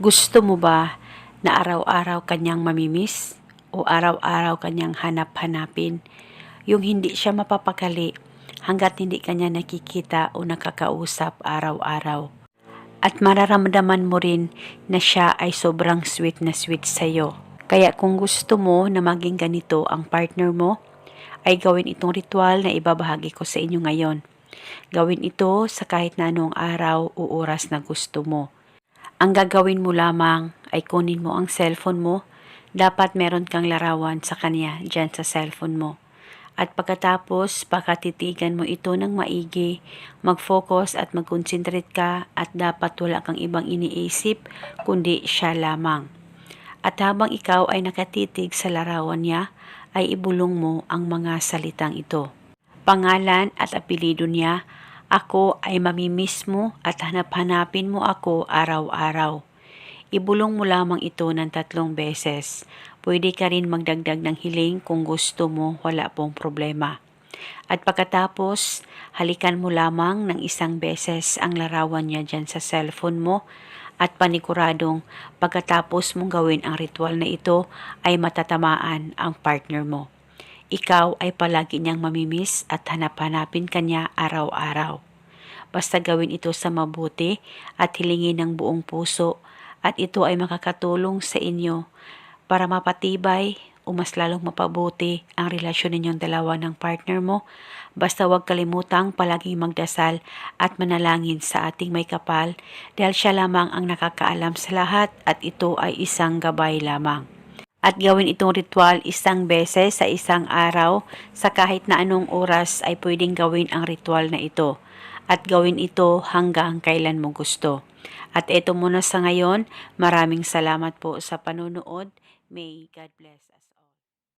Gusto mo ba na araw-araw kanyang mamimiss? O araw-araw kanyang hanap-hanapin? Yung hindi siya mapapakali hanggat hindi kanya nakikita o nakakausap araw-araw. At mararamdaman mo rin na siya ay sobrang sweet na sweet sa'yo. Kaya kung gusto mo na maging ganito ang partner mo, ay gawin itong ritual na ibabahagi ko sa inyo ngayon. Gawin ito sa kahit na anong araw o oras na gusto mo. Ang gagawin mo lamang ay kunin mo ang cellphone mo. Dapat meron kang larawan sa kanya dyan sa cellphone mo. At pagkatapos, pakatitigan mo ito ng maigi, mag-focus at mag-concentrate ka at dapat wala kang ibang iniisip kundi siya lamang. At habang ikaw ay nakatitig sa larawan niya, ay ibulong mo ang mga salitang ito. Pangalan at apelido niya, ako ay mamimiss mo at hanap-hanapin mo ako araw-araw. Ibulong mo lamang ito ng tatlong beses. Pwede ka rin magdagdag ng hiling kung gusto mo, wala pong problema. At pagkatapos, halikan mo lamang ng isang beses ang larawan niya dyan sa cellphone mo at paniguradong pagkatapos mong gawin ang ritual na ito ay matatamaan ang partner mo. Ikaw ay palagi niyang mamimiss at hanap-hanapin kanya araw-araw. Basta gawin ito sa mabuti at hilingin ng buong puso at ito ay makakatulong sa inyo para mapatibay o mas lalong mapabuti ang relasyon ninyong dalawa ng partner mo. Basta huwag kalimutang palaging magdasal at manalangin sa ating may kapal dahil siya lamang ang nakakaalam sa lahat at ito ay isang gabay lamang. At gawin itong ritual isang beses sa isang araw sa kahit na anong oras ay pwedeng gawin ang ritual na ito at gawin ito hanggang kailan mo gusto. At ito muna sa ngayon, maraming salamat po sa panunood. May God bless us.